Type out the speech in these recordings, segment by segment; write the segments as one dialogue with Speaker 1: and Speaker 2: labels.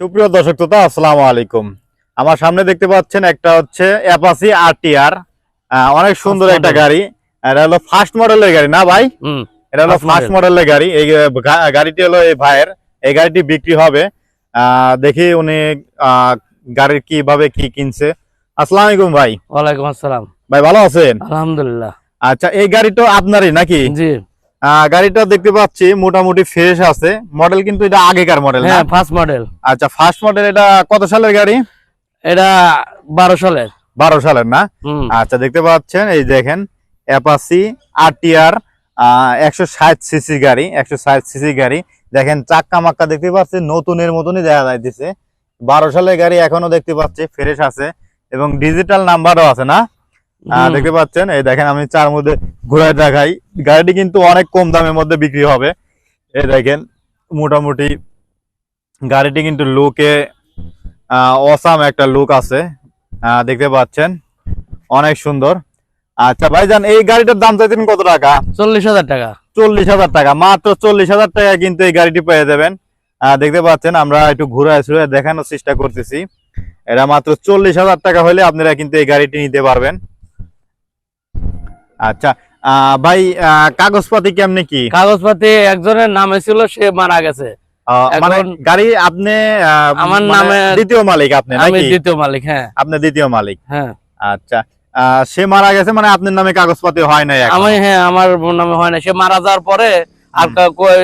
Speaker 1: সুপ্রিয় দর্শক শ্রোতা আসসালামু আলাইকুম। আমার সামনে দেখতে পাচ্ছেন একটা হচ্ছে অ্যাপাসি আরটিআর অনেক সুন্দর একটা গাড়ি। এটা হলো ফার্স্ট মডেলের গাড়ি না ভাই? এটা হলো ফার্স্ট মডেলের গাড়ি। এই গাড়িটি হলো এই ভাইয়ের। এই গাড়িটি বিক্রি হবে। আহ, দেখি উনি আহ, গাড়ির কীভাবে কি কিনছে। আসসালামু আলাইকুম ভাই।
Speaker 2: ওয়ালাইকুম আসসালাম।
Speaker 1: ভাই ভালো আছেন?
Speaker 2: আলহামদুলিল্লাহ।
Speaker 1: আচ্ছা এই গাড়ি তো আপনারই নাকি?
Speaker 2: জি।
Speaker 1: গাড়িটা দেখতে পাচ্ছি মোটামুটি ফ্রেশ আছে। মডেল কিন্তু এটা আগেকার মডেল
Speaker 2: হ্যাঁ ফার্স্ট মডেল
Speaker 1: আচ্ছা ফার্স্ট মডেল এটা কত সালের গাড়ি?
Speaker 2: এটা বারো সালের।
Speaker 1: বারো সালের না? আচ্ছা দেখতে পাচ্ছেন এই দেখেন অ্যাপাসি আরটিআর একশো ষাট সিসি গাড়ি একশো ষাট সিসি গাড়ি। দেখেন চাক্কা মাক্কা দেখতে পাচ্ছি নতুনের মতনই দেখা যাইতেছে। বারো সালের গাড়ি এখনও দেখতে পাচ্ছি ফ্রেশ আছে। এবং ডিজিটাল নাম্বারও আছে না। দেখতে পাচ্ছেন এই দেখেন আমি চার মধ্যে ঘুরায় দেখাই। গাড়িটি কিন্তু অনেক কম দামের মধ্যে বিক্রি হবে। এই দেখেন মোটামুটি গাড়িটি কিন্তু লুকে অসাম একটা লুক আছে। দেখতে পাচ্ছেন অনেক সুন্দর। আচ্ছা ভাই ভাইজান এই গাড়িটার দাম চাইছেন কত টাকা?
Speaker 2: চল্লিশ হাজার টাকা।
Speaker 1: চল্লিশ হাজার টাকা মাত্র চল্লিশ হাজার টাকা কিন্তু এই গাড়িটি পেয়ে যাবেন। আহ, দেখতে পাচ্ছেন আমরা একটু ঘুরায় ঘুরে দেখানোর চেষ্টা করতেছি। এটা মাত্র চল্লিশ হাজার টাকা হলে আপনারা কিন্তু এই গাড়িটি নিতে পারবেন। আচ্ছা ভাই কাগজপাতি কেমনে কি?
Speaker 2: কাগজপাতি একজনের নামে ছিল সে মারা গেছে।
Speaker 1: মানে গাড়ি আপনি
Speaker 2: আমার
Speaker 1: মানে
Speaker 2: নামে-
Speaker 1: দ্বিতীয় মালিক আপনি
Speaker 2: আমি দ্বিতীয় মালিক হ্যাঁ।
Speaker 1: আপনি দ্বিতীয় মালিক।
Speaker 2: হ্যাঁ।
Speaker 1: আচ্ছা সে মারা গেছে মানে আপনার নামে কাগজপাতি হয়
Speaker 2: আমি হ্যাঁ আমার নামে হয় না সে মারা যাওয়ার পরে আর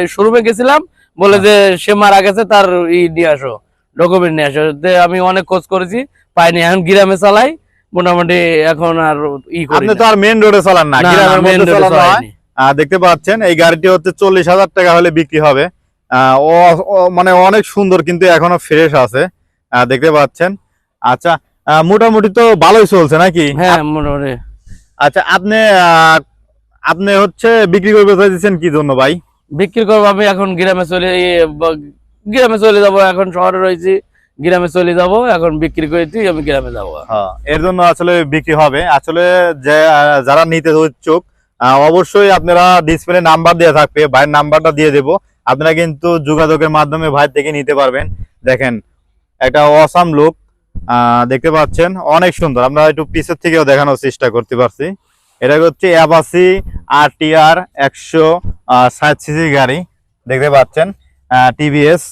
Speaker 2: শোরুমে গেছিলাম বলে যে সে মারা গেছে তার ই নিয়ে আসো ডকুমেন্ট নিয়ে আসো। আমি অনেক খোঁজ করেছি পাইনি। এখন গ্রামে চালাই মোটামুটি এখন আর ই করি
Speaker 1: আপনি তো আর মেন রোডে চালান না
Speaker 2: না, না,
Speaker 1: গ্রামের মধ্যে
Speaker 2: road এ
Speaker 1: চালানো দেখতে পাচ্ছেন এই গাড়িটি হচ্ছে চল্লিশ হাজার টাকা হলে বিক্রি হবে। মানে অনেক সুন্দর কিন্তু এখনও ফ্রেশ আছে। দেখতে পাচ্ছেন। আচ্ছা মোটামুটি তো ভালোই চলছে নাকি?
Speaker 2: হ্যাঁ মোটামুটি।
Speaker 1: আচ্ছা আপনি আপনি হচ্ছে বিক্রি করবে চাইছেন কি জন্য ভাই?
Speaker 2: বিক্রি করব আমি এখন গ্রামে চলে গ্রামে চলে যাব এখন শহরে রয়েছি। গ্রামে চলে যাব এখন বিক্রি করে তুই আমি গ্রামে যাব।
Speaker 1: হ্যাঁ, এর জন্য আসলে বিক্রি হবে। আসলে যে যারা নিতে ইচ্ছুক অবশ্যই আপনারা ডিসপ্লে নাম্বার দেওয়া থাকবে ভাইয়ের নাম্বারটা দিয়ে দেবো। আপনারা কিন্তু যোগাযোগের মাধ্যমে ভাই থেকে নিতে পারবেন। দেখেন একটা অসাম লুক দেখতে পাচ্ছেন অনেক সুন্দর। আমরা একটু পিছের থেকেও দেখানোর চেষ্টা করতে পারছি। এটা হচ্ছে অ্যাবাসি আর টি আর একশো ষাট সিসি গাড়ি দেখতে পাচ্ছেন টিভিএস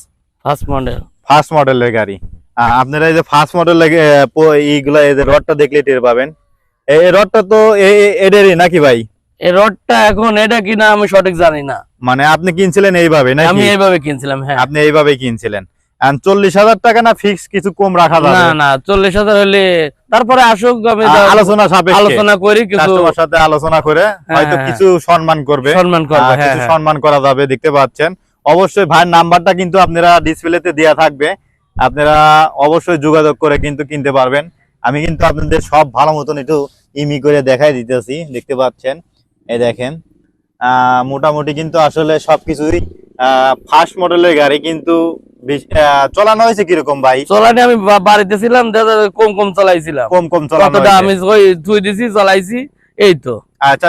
Speaker 2: ফার্স্ট মডেল
Speaker 1: ফার্স্ট মডেলের গাড়ি। আপনারা এই যে ফার্স্ট মডেল এইগুলা এই যে রডটা দেখলে টের পাবেন। এই রডটা তো এ- এ- নাকি ভাই?
Speaker 2: এই রডটা এখন এটা কিনা আমি সঠিক জানি না।
Speaker 1: মানে আপনি কিনছিলেন এইভাবে নাকি?
Speaker 2: আমি এইভাবে কিনছিলাম হ্যাঁ।
Speaker 1: আপনি এইভাবে কিনছিলেন। চল্লিশ হাজার টাকা না ফিক্স কিছু কম রাখা
Speaker 2: না
Speaker 1: যাবে?
Speaker 2: না চল্লিশ হাজার হলে তারপরে আসুক আমি
Speaker 1: আলোচনা সাপেক্ষে।
Speaker 2: আলোচনা করি কিছু
Speaker 1: সাথে আলোচনা করে হয়তো
Speaker 2: হ্যাঁ,
Speaker 1: কিছু সম্মান করবে।
Speaker 2: সম্মান
Speaker 1: আহ,
Speaker 2: করব হ্যাঁ হ্যাঁ।
Speaker 1: সম্মান করা যাবে দেখতে পাচ্ছেন। অবশ্যই ভাইয়ের নাম্বারটা কিন্তু আপনারা ডিসপ্লেতে দেওয়া থাকবে। আপনারা অবশ্যই যোগাযোগ করে কিন্তু কিনতে পারবেন। আমি কিন্তু আপনাদের সব ভালো মতন একটু ইমি করে দেখাই দিতেছি দেখতে পাচ্ছেন? এই দেখেন। আহ, মোটামুটি কিন্তু আসলে সবকিছুই ফার্স্ট মডেলের গাড়ি কিন্তু চালানো হয়েছে কীরকম ভাই?
Speaker 2: চলানি আমি বাড়িতে ছিলাম দাদা কম কম চালাইছিলাম
Speaker 1: কম কম চালানো
Speaker 2: আমি থুই দিছি চালাইছি এই তো
Speaker 1: আচ্ছা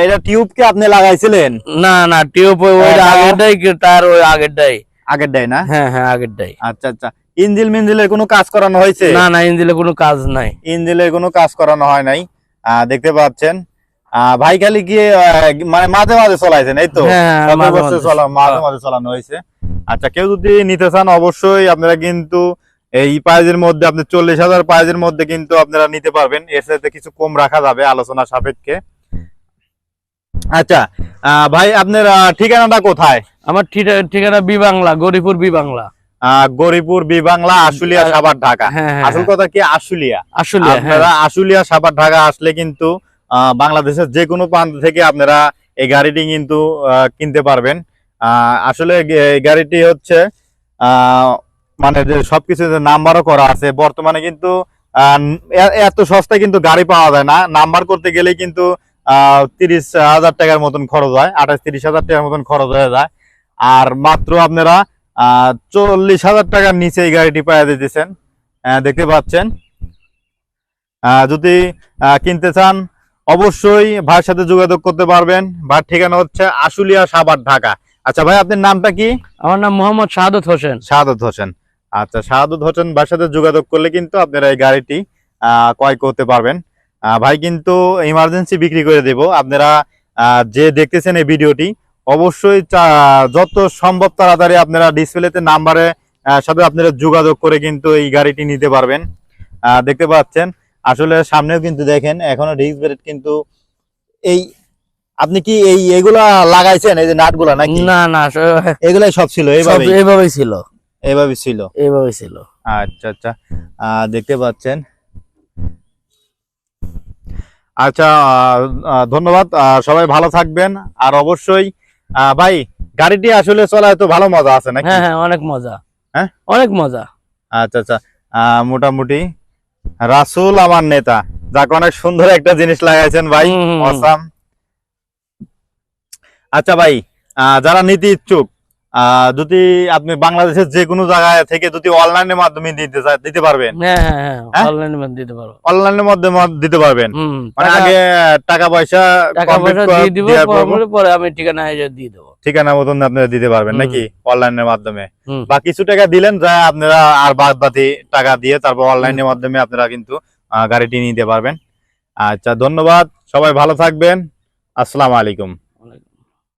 Speaker 1: এটা টিউব কি আপনি লাগাইছিলেন?
Speaker 2: না না টিউব ওই
Speaker 1: হ্যাঁ, হ্যাঁ।
Speaker 2: আগেরটাই তার ওই আগেরটাই
Speaker 1: আগের ডাই না?
Speaker 2: হ্যাঁ হ্যাঁ আগেরটাই
Speaker 1: আচ্ছা আচ্ছা। ইঞ্জিল মিঞ্জিলের কোনো কাজ করানো হয়েছে?
Speaker 2: না না ইঞ্জিনে কোনো কাজ নাই।
Speaker 1: ইঞ্জিনের কোনো কাজ করানো হয় নাই। আহ, দেখতে পাচ্ছেন। আহ, ভাই খালি গিয়ে মানে মাঝে মাঝে চলাইছেন এই তো?
Speaker 2: হ্যাঁ মাঝে মাঝে। হ্যাঁ।
Speaker 1: মাঝে চালানো হয়েছে। আচ্ছা কেউ যদি নিতে চান অবশ্যই আপনারা কিন্তু এই প্রাইজের মধ্যে আপনি চল্লিশ হাজার প্রাইজের মধ্যে কিন্তু আপনারা নিতে পারবেন। এর সাথে কিছু কম রাখা যাবে আলোচনা সাপেক্ষে। আচ্ছা ভাই আপনার ঠিকানাটা কোথায়?
Speaker 2: আমার ঠিকা- ঠিকানা B Bangla Goripur B Bangla.
Speaker 1: Goripur B Bangla Ashulia Savar Dhaka.
Speaker 2: হ্যাঁ হ্যাঁ
Speaker 1: আসল কথা কি আশুলিয়া?
Speaker 2: হ্যাঁ।
Speaker 1: আপনারা আশুলিয়া সাভার ঢাকা আসলে কিন্তু আহ, বাংলাদেশের যে কোনো প্রান্ত থেকে আপনারা এই গাড়িটি কিন্তু কিনতে পারবেন। আহ, আসলে এই গাড়িটি হচ্ছে আহ, মানে যে সবকিছু নাম্বারও করা আছে বর্তমানে কিন্তু আহ, এত সস্তায় কিন্তু গাড়ি পাওয়া যায় না। নাম্বার করতে গেলে কিন্তু তিরিশ হাজার টাকার মতন খরচ হয় আঠাশ তিরিশ হাজার টাকার মতন খরচ হয়ে যায়। আর মাত্র আপনারা আহ, চল্লিশ হাজার টাকার নিচে এই গাড়িটি পাওয়া দিতেছেন আহ, দেখতে পাচ্ছেন। আহ, যদি আহ, কিনতে চান অবশ্যই ভাইয়ের সাথে যোগাযোগ করতে পারবেন। ভাইয়ের ঠিকানা হচ্ছে আশুলিয়া সাবার ঢাকা। আচ্ছা ভাই আপনার নামটা কি?
Speaker 2: আমার নাম মোহাম্মদ শাহাদত হোসেন।
Speaker 1: শাহাদত হোসেন। আচ্ছা শাহাদুত হোসেন ভাইয়ের সাথে যোগাযোগ করলে কিন্তু আপনারা এই গাড়িটি ক্রয় করতে পারবেন। ভাই কিন্তু ইমার্জেন্সি বিক্রি করে দেব। আপনারা যে দেখতেছেন এই ভিডিওটি অবশ্যই যত সম্ভব তাড়াতাড়ি আপনারা ডিসপ্লেতে নাম্বারে সাথে আপনারা যোগাযোগ করে কিন্তু এই গাড়িটি নিতে পারবেন। আহ, দেখতে পাচ্ছেন আসলে সামনেও কিন্তু দেখেন এখনও ডিস্ক কিন্তু এই আপনি কি এই এগুলা লাগাইছেন? এই যে নাটগুলা নাকি?
Speaker 2: না না
Speaker 1: এগুলাই সব ছিল এইভাবে
Speaker 2: এইভাবেই ছিল।
Speaker 1: এইভাবে ছিল?
Speaker 2: এইভাবেই ছিল।
Speaker 1: আচ্ছা আচ্ছা। আহ, দেখতে পাচ্ছেন। আচ্ছা ধন্যবাদ। সবাই ভালো থাকবেন। আর অবশ্যই আহ, ভাই গাড়িটি আসলে চলায় তো ভালো মজা আছে নাকি?
Speaker 2: হ্যাঁ হ্যাঁ অনেক মজা।
Speaker 1: হ্যাঁ?
Speaker 2: অনেক মজা।
Speaker 1: আচ্ছা আচ্ছা। আহ, মোটামুটি রাসুল আমার নেতা। যাকে অনেক সুন্দর একটা জিনিস লাগাইছেন ভাই। অসাম আচ্ছা ভাই আহ, যারা নিতে ইচ্ছুক যদি আপনি বাংলাদেশের যে কোনো জায়গায় থেকে যদি অনলাইনের মাধ্যমে দিতে দিতে পারবেন।
Speaker 2: হ্যাঁ হ্যাঁ হ্যাঁ
Speaker 1: হ্যাঁ?
Speaker 2: দিতে পারো
Speaker 1: অনলাইনের মাধ্যমে দিতে পারবেন। মানে আগে টাকা পয়সা
Speaker 2: টাকা পয়সা দিয়ে দিব
Speaker 1: পরে-
Speaker 2: আমি ঠিকানা দিয়ে দেবো।
Speaker 1: ঠিকানা মতন আপনারা দিতে পারবেন নাকি অনলাইনের মাধ্যমে? বা কিছু টাকা দিলেন যা আপনারা আর বাদ বাতি টাকা দিয়ে তারপর অনলাইনের মাধ্যমে আপনারা কিন্তু গাড়িটি নিতে পারবেন। আচ্ছা ধন্যবাদ। সবাই ভালো থাকবেন। আসসালামু আলাইকুম।